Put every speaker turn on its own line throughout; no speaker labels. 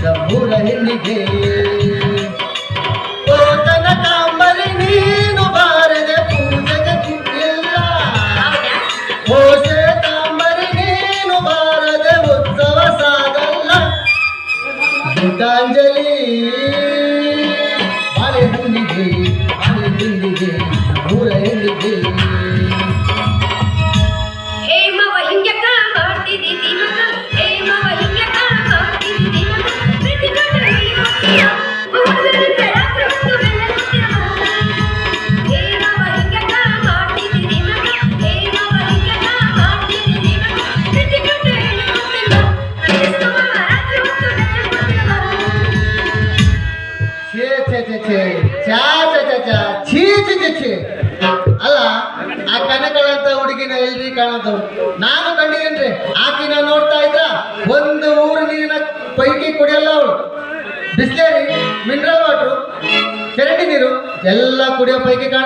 ಹೆಣ್ಣಿಗೆ ಬಾಳಿ ಹಿಂದಿಗೆ ಮೂರ ಹೆಣ್ಣಿಗೆ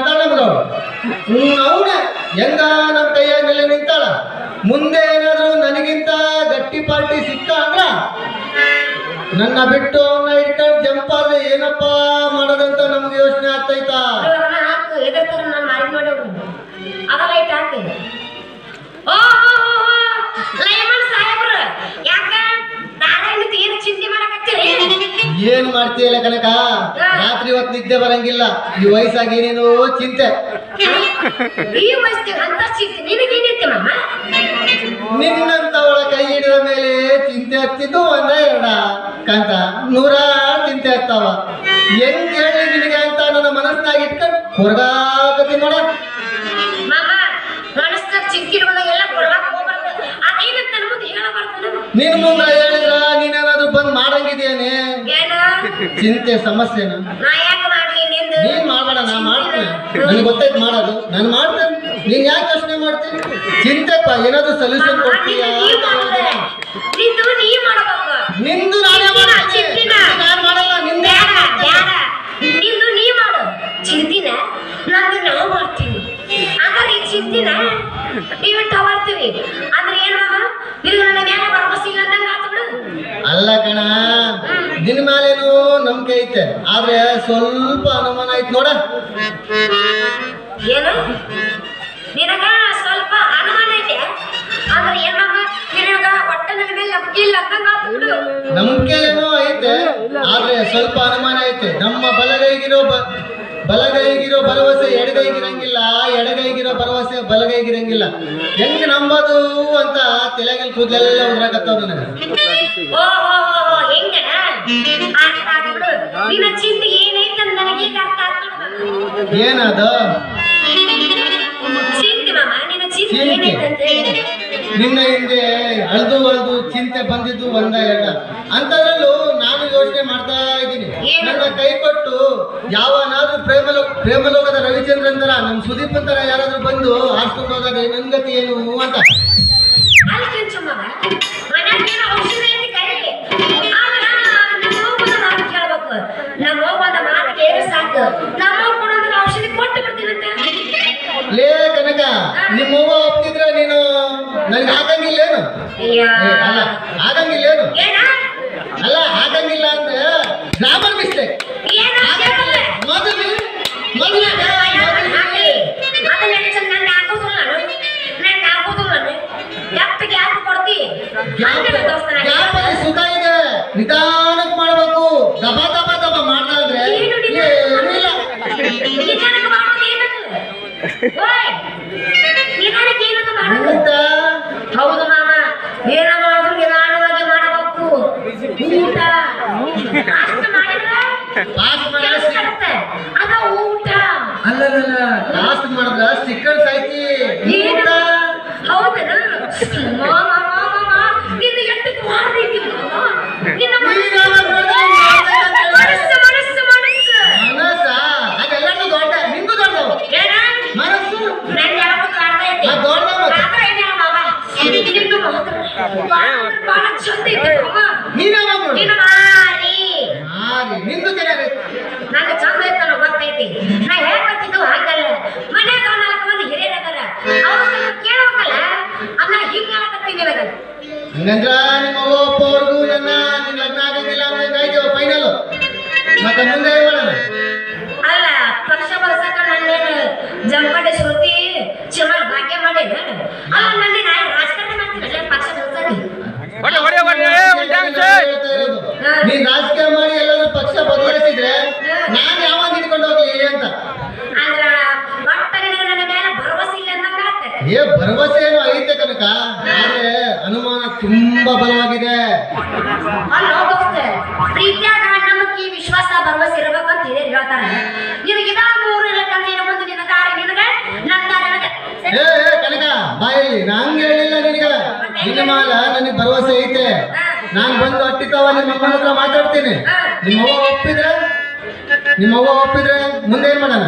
ಪೈಕಿ ಕಾಣ್ತಾಳ ನಮ್ಗೆ ಅವಳು ಹ್ಮ್ ಅವನ ಹೆಂಗ ನಮ್ಮ ಕೈಯ ಮೇಲೆ ನಿಂತಾಳ? ಮುಂದೆ ಏನಾದ್ರು ನನಗಿಂತ ಗಟ್ಟಿ ಪಾರ್ಟಿ ಸಿಕ್ಕ ಅಂದ್ರ? ನನ್ನ ಬಿಟ್ಟು ಅವನ್ನ ಇಟ್ಕೊಂಡು ಜಂಪ್ ಏನಪ್ಪಾ ಮಾಡೋದಂತ ನಮ್ಗೆ ಯೋಚನೆ ಆಗ್ತೈತಾ?
ಎದುರ್ತಾರ ನಾನು ಮಾಡಿ ಮಾಡೋರು ಅದ ಲೈಟ್ ಹಾಕಿ. ಓ ಲೈಮನ್ ಸಾಹೇಬ್ರು ಯಾಕ ನಾರಾಯಣ ಏನು ಚಿಂತೆ ಮಾಡಕತ್ತೀರಿ
ಏನ್ ಮಾಡ್ತೀಯಲ್ಲ ಕನಕ? ರಾತ್ರಿ ಹೊತ್ತು ನಿದ್ದೆ ಬರಂಗಿಲ್ಲ. ಈ ವಯಸ್ಸಾಗಿ ಏನೇನೋ ಚಿಂತೆ.
ಈ ವಯಸ್ಸಿಗೆ ಅಂತ ಚಿಂತೆ.
ಚಿಂತೆ ಸಮಸ್ಯೆ
ನಾ ಯಾಕೆ ಮಾಡ್ಲಿ ನಿಂದು?
ನೀನ್ ಮಾಡ್ಬೇಡ ನಾ ಮಾಡ್ತೀನಿ. ನನಗೆ ಗೊತ್ತೈತೆ ಮಾಡೋದು? ನಾನು ಮಾಡ್ತೇನೆ. ನೀನ್ ಯಾಕೆ ಯೋಚನೆ ಮಾಡ್ತೀನಿ ಚಿಂತೆಪ್ಪ ಏನಾದ್ರು ಸೊಲ್ಯೂಷನ್ ಕೊಡ್ತೀಯಾ? ಸ್ವಲ್ಪ ಅನುಮಾನ ಐತೆ ನೋಡ.
ಏನು? ನಿನಗ ಸ್ವಲ್ಪ ಅನುಮಾನ ಐತೆ? ಆದರೆ ಏನು ಮಾಮ? ನಿನಗ ಒಟ್ಟ ನನ್ನ ಮೇಲೆ ನಂಬಿಕೆ ಇಲ್ಲ ಅಂದಂಗೆ ಬಿಡು.
ನಂಬಿಕೆ ಏನೋ ಐತೆ ಆದ್ರೆ ಸ್ವಲ್ಪ ಅನುಮಾನ ಐತೆ. ನಮ್ಮ ಬಲಗೈಗಿರೋ ಬಲಗೈಗಿರೋ ಭರವಸೆ ಎಡಗೈಗಿರಂಗಿಲ್ಲ ಎಡಗೈಗಿರೋ ಭರವಸೆ ಬಲಗೈಗಿರಂಗಿಲ್ಲ. ಹೆಂಗ್ ನಂಬೋದು ಅಂತ ತಲೆಗಲ್ ಕೂದಲೆಲ್ಲ ಉದ್ರಾಕತ್ತಾವ ನನಗೆ.
ಓ ಓ ಓ ಹೆಂಗನ ನಿನ್ನ ಚಿಂತೆ ಏನೈತೆ ಅಂತ ನನಗೆ ಅರ್ಥ ಆತು ನೋಡು.
ಏನದ?
ಚಿಂತೆ ಮಾಮ ನಿನ್ನ ಚಿಂತೆ
ಚಿಂತೆ.
ಏನೈತೆ ಅಂತ ಹೇಳಿ.
ನಿನ್ನ ಹಿಂದೆ ಅಳ್ದು ಅಳ್ದು ಚಿಂತೆ ಬಂದಿದ್ದು ಒಂದ ಎರಡ. ಅಂತದ್ರಲ್ಲೂ ನಾನು ಯೋಚನೆ ಮಾಡ್ತಾ ಇದ್ದೀನಿ. ನನ್ನ ಕೈ ಕೊಟ್ಟು ಯಾವನಾದ್ರೂ ಪ್ರೇಮಲೋ ಪ್ರೇಮಲೋಕದ ರವಿಚಂದ್ರನ್ ತರ ನಮ್ ಸುದೀಪ್ ತರ ಯಾರಾದ್ರೂ ಬಂದು ಹಾಸ್ಕೊಂಡು ಹೋದಾಗ ನನ್ ಗತಿ ಏನು ಅಂತ.
ಸಾಕು. ನಮ್ಮ ಕೊಡೋದ್ರ ಔಷಧಿ ಕೊಟ್ಟು ಬಿಡ್ತೀನಂತೆ
ಲೇ ಕನಕ ನಿಮ್ಮ ಅವ್ವ ಒಪ್ತಿದ್ರ ನೀನು ನನ್ಗೆ ಏ, ಅಲ್ಲ ಆಗಂಗಿಲ್ಲೇನು
ಏನ?
ಅಲ್ಲ ಆಗಂಗಿಲ್ಲ ಅಂದ್ರೆ ಗ್ರಾಮರ್ ಮಿಸ್ಟೇಕ್
ಏನ? ಕೇಳಲ್ಲ
ಮೊದಲು ಮೊದಲು
ಆಗ್ಲಿ. ಅದನ್ನ ನೆನೆಸನ್
ಇದೆ.
ಆಗೋದಿಲ್ಲ ಓಯ್, ನಿಧಾನಕ್ಕೆ ಏನದು ಮಾಡೋದು?
ಊಟ
ಹೌದು ಮಾಮ ಏನ ಮಾಡಿದ್ರು ನಿಧಾನವಾಗಿ ಮಾಡಬೇಕು ಊಟ ಅಷ್ಟು ಮಾಡಿದ್ರೆ
ಪಾಸ್
ಕೆಲಸ
ಮಾಡಿದ್ರೆ
ಆಗುತ್ತೆ. ಅದ ಊಟ
ಅಲ್ಲಲ್ಲ ಪಾಸ್ ಮಾಡಿದ್ರ ಸ್ಟಿಕ್ಕರ್ ಸಾಯ್ತಿ
ಏನು?
ಊಟ
ಹೌದನ ಮಾಮ ಮಾಮ ಮಾಮ ನಿನ್ನ ಎಟ್ಟಕ್ಕೆ ಮಾರೈತಿ ಮಾಮ ನಿನ್ನ ಮನಸ್ಸು
ನೀನ್ ಯಾವಾಗ ನೋಡ್ದೆ ಹಿಂಗ್ ಮಾಡ್ದೆ ಅಂತ ಹೇಳಿ?
ಮನಸ್ಸು ಮನಸ್ಸು ಮನಸ್ಸು
ಮನಸ್ಸ ಅದೆಲ್ಲರೂ ದೊಡ್ಡ ನಿಂದು ದೊಡ್ಡವು
ಏನ
ಮನಸ್ಸು
ನಂಗೆ ಯಾವತ್ತು ಆಡ್ತೈತಿ
ಆ ದೊಡ್ಡವು
ಮಾತ್ರ ಏನಿಲ್ಲ ಮಾಮ ನಿಂದು ಮಾತ್ರ ಭಾಳ ಭಾಳ ಚಂದ ಐತಿ ಮಾಮ
ನೀನ್ ಯಾವಾಗ ನೋಡಿ
ನಿನ್ನ ಮಾರಿ
ಹಾಗೆ ನಿಂದು ಚೆನ್ನಾಗೈತಿ
ನಂಗೆ ಚಂದ ಐತೆ ಅನ್ನೋ ಗೊತ್ತೈತಿ ನಾ ಹೇಳ್ಕೊತಿದ್ದು ಹಂಗಲ್ಲ ಮನ್ಯಾಗ ನಾಲ್ಕು ಮಂದಿ ಹಿರಿಯರದಾರ ಅವ್ರ ಸ್ವಲ್ಪ ಕೇಳ್ಬೇಕಲ್ಲ ಅನ್ನ ಹಿಂಗ ಹೇಳಕತ್ತೀನಿ ನನಗೆ
ಹಂಗಂದ್ರ ನಿಮ್ಮ ಅವ್ವ ಅಪ್ಪವ್ರಿಗೂ ನನ್ನ ನಿನ್ನ ಲಗ್ನ ಆಗಂಗಿಲ್ಲ ಅಂತ ಆಯ್ತು ಫೈನಲ್ ಮತ್ತೆ ಮುಂದೆ ಏನ್ ಮಾಡೋಣ?
ಅಲ್ಲ ಪಕ್ಷ ಬಳಸಕ ನನ್ನೇನು ಜಂಪಡೆ ಶ್ರುತಿ ಭಾಗ್ಯ ಮಾಡಿ ಅಲ್ಲ ನನ್ನ ನಾ ರಾಜಕಾರಣ ಮಾಡ್ತೀನಿ ಪಕ್ಷ ಬಳಸಕ್ಕೆ
ನೀನ್ ರಾಜಕೀಯ ಮಾಡಿ ಎಲ್ಲರೂ ಪಕ್ಷ ಬದಲಾಯಿಸಿದ್ರೆ ನಾನು ಯಾವಾಗ ಹಿಡ್ಕೊಂಡು ಹೋಗ್ಲಿ ಅಂತ.
ಅಂದ್ರ ಒಟ್ಟ ನಿನಗೆ ನನ್ನ ಮೇಲೆ ಭರವಸೆ ಇಲ್ಲ ಅನ್ನಂಗ
ಏ ಭರವಸೆ ಏನೋ ಐತೆ ಕನಕ ಆದ್ರೆ ಅನುಮಾನ ತುಂಬಾ ಬಲವಾಗಿದೆ
ವಿಶ್ವಾಸ ಭರವಸೆ ಇರಬೇಕು ಅಂತ ಹೇಳಿ ಹೇಳ್ತಾರೆ. ನಿನಗೆ ಏನು ಬಂದು ನಿನ್ನ ದಾರಿ ನಿನಗೆ ನನ್ನ ದಾರಿ ನನಗೆ.
ಏ ಏ ಕನಕ ಬಾಯಲ್ಲಿ ನಾ ಹಂಗ್ ಹೇಳಿಲ್ಲ ನಿನಗ. ನಿನ್ನ ಮಾಲ ನನಗೆ ಭರವಸೆ ಐತೆ. ನಾನ್ ಬಂದು ಅಟ್ಟಿತಾವ ನಿಮ್ಮ ಅಮ್ಮನ ಹತ್ರ ಮಾತಾಡ್ತೀನಿ. ನಿಮ್ಮ ಅವ್ವ ಒಪ್ಪಿದ್ರೆ ನಿಮ್ಮ ಅವ್ವ ಒಪ್ಪಿದ್ರೆ ಮುಂದೆ ಏನ್ ಮಾಡೋಣ?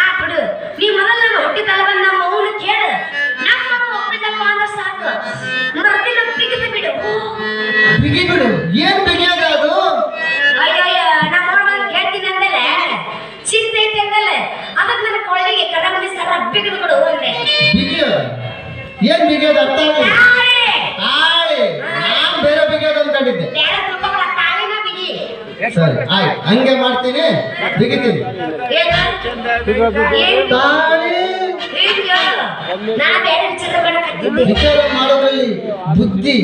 ಆ ಬಿಡು. ನೀ ಮೊದಲು ನಮ್ಮ ಹೊಟ್ಟೆ ತಲೆ ಬಂದು ನಮ್ಮ ಅವ್ವನ ಕೇಳು. ನಮ್ಮ ಅವ್ವ ಒಪ್ಪಿದಪ್ಪ ಅಂದ್ರೆ ಸಾಕು. ಮರ್ದಿನ ಬಿಗಿದು ಬಿಡು
ಬಿಗಿ ಬಿಡು. ಏನ್ ಬಿಗಿಯಾಗ ಅದು?
ಅಯ್ಯಯ್ಯ ನಮ್ಮ ಕೇಳ್ತೀನಿ ಅಂದಲೆ? ಚಿಂತೆ ಐತೆ ಅಂದಲೆ? ಅದಕ್ಕೆ ನನ್ನ ಕೊಳ್ಳಿಗೆ ಕಡಮಣಿ ಸರ ಬಿಗಿದು ಬಿಡು ಅಂದೆ.
ಬಿಗಿ ಏನ್ ಬಿಗಿಯೋದು ಅರ್ಥ ಆಗಿಲ್ಲ
ತಾಳಿ
ನಾನ್ ಬೇರೆ ಬಿಗಿಯೋದು ಅನ್ಕೊಂಡಿದ್ದೆ.
ಬೇರೆ ತಿಳ್ಕೊಬೇಡ ತಾಳಿನ ಬಿಗಿ.
ಸರಿ ಆಯ್ತು. ಹಂಗೆ ಮಾಡ್ತೀನಿ. ಬಿಗಿತೀನಿ. ತಾಳಿ?
ನಾನು ಬೇರೆ ವಿಚಾರ
ಮಾಡೋದ್ರಲ್ಲಿ ಬುದ್ಧಿ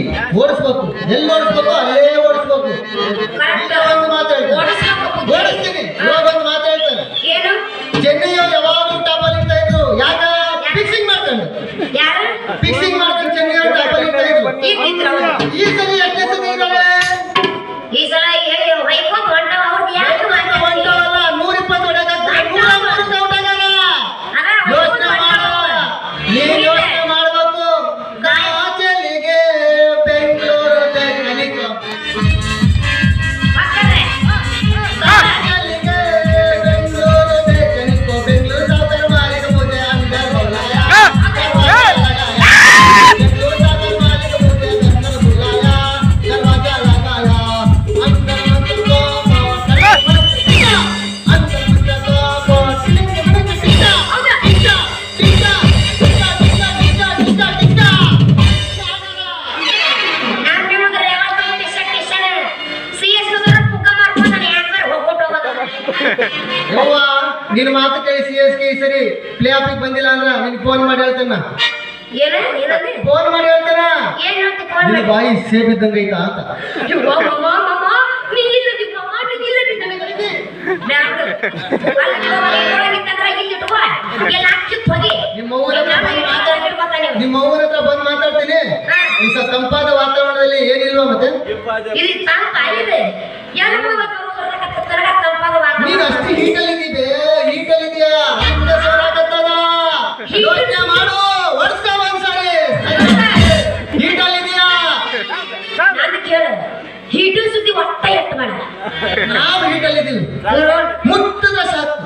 ಓಡಿಸ್ಬೇಕು. ಎಲ್ಲಿ ಓಡಿಸ್ಬೇಕು? ಅಲ್ಲೇ ಓಡಿಸ್ಬೇಕು. ಒಂದು ಫೋನ್ ಮಾಡಿ ಹೇಳ್ತಾನ?
ಏನ್ ಹೇಳ್ತಿ ಫೋನ್
ನಿನ್ನ
ಮಾಡಿ?
ಬಾಯಿ ಸೇಬ್ ಇದ್ದಂಗ ಐತಾ ಅಂತ.
ಯವ್ವ, ಮಮ್ಮ, ಮಮ್ಮ, ನೀ. ಅಲ್ಲಿ ಇಲ್ಲಿ ಇಟ್ಕೋ. ಎಲ್ಲ.
ನಿಮ್ಮ ಊರ ಹತ್ರ
ನಾನು ನೀವು.
ನಿಮ್ಮ ಹತ್ರ ಬಂದ್ ಮಾತಾಡ್ತೀನಿ. ಈ ಸ ತಂಪಾದ ವಾತಾವರಣದಲ್ಲಿ ಏನಿಲ್ವಾ ಮತ್ತೆ?
ಇಲ್ಲಿ ತಂಪ ಇದೆ. ಎಲ್ಲ ಮೂವತ್ತು ಕರ್ನಾಟಕ ತಂಪಾದ
ನೀನ್
ವಾತಾವರಣ
ಅಷ್ಟು ಹೀಟಲ್ಲಿ ಇದೀವಿ ಹೀಟಲ್ಲಿ ಇದೆಯಾ ಹಂಗ ಸೋರಾಕತ್ತದ ಯೋಚನೆ ಮಾಡು ವರ್ಷ
ಹೀಟು ಸುದ್ದಿ ಒಟ್ಟ ಎಟ್ಟು ಬೇಡ
ನಾವು
ಹೀಗಲ್ಲಿದ್ದೀವಿ.
ಮುಟ್ಟಿದ ಸಾಕು.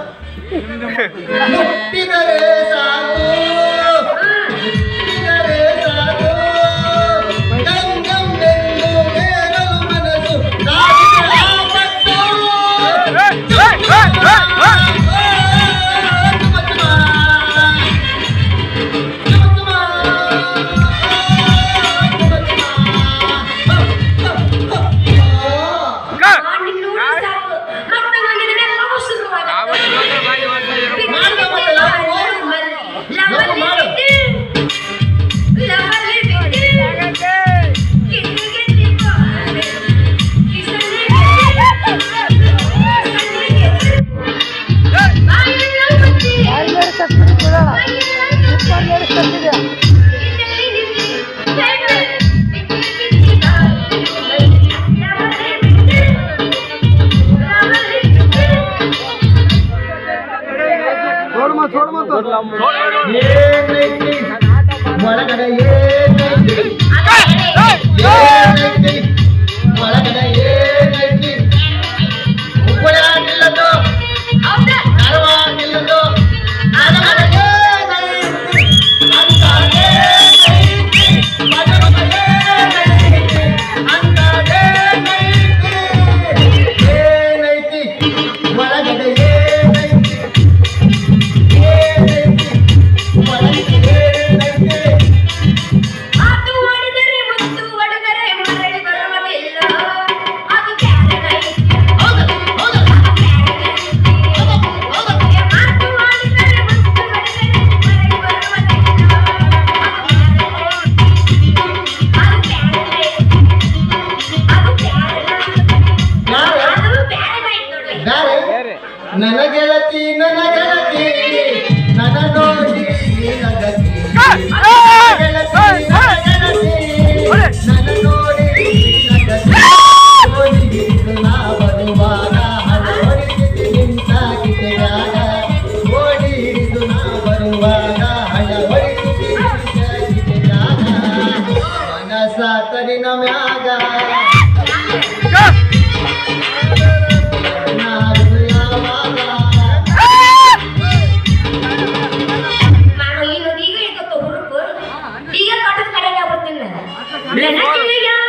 ಮುಟ್ಟಿದರೆ ಏನೈತಿ ಒಳಗಡೆ ಏನೈತಿ ಏನೈತಿ
Yeah.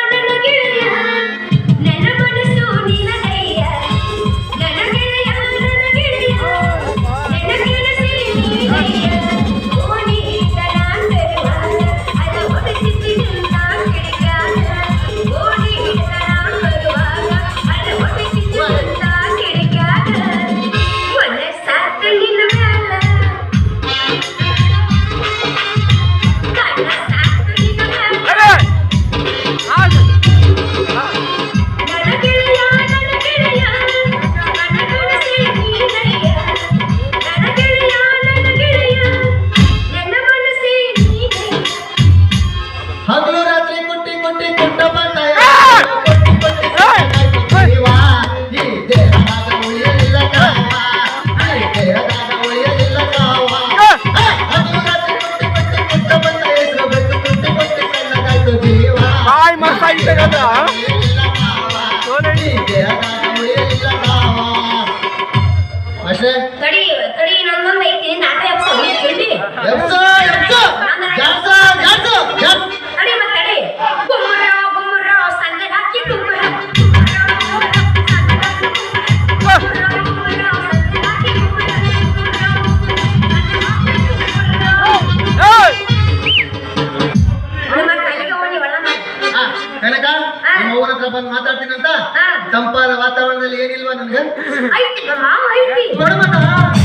ಕಡಿ
ತಡಿ ತಡಿ ನನ್ನ ಮೈತಿ ನಾಕ
ಎಬ್ಸ ಎಬ್ಸ ಎಬ್ಸ ವಾತಾವರಣದಲ್ಲಿ ಏನಿಲ್ವಾ ನನ್ಗೆ?
ಐತಿ. ಮಾವ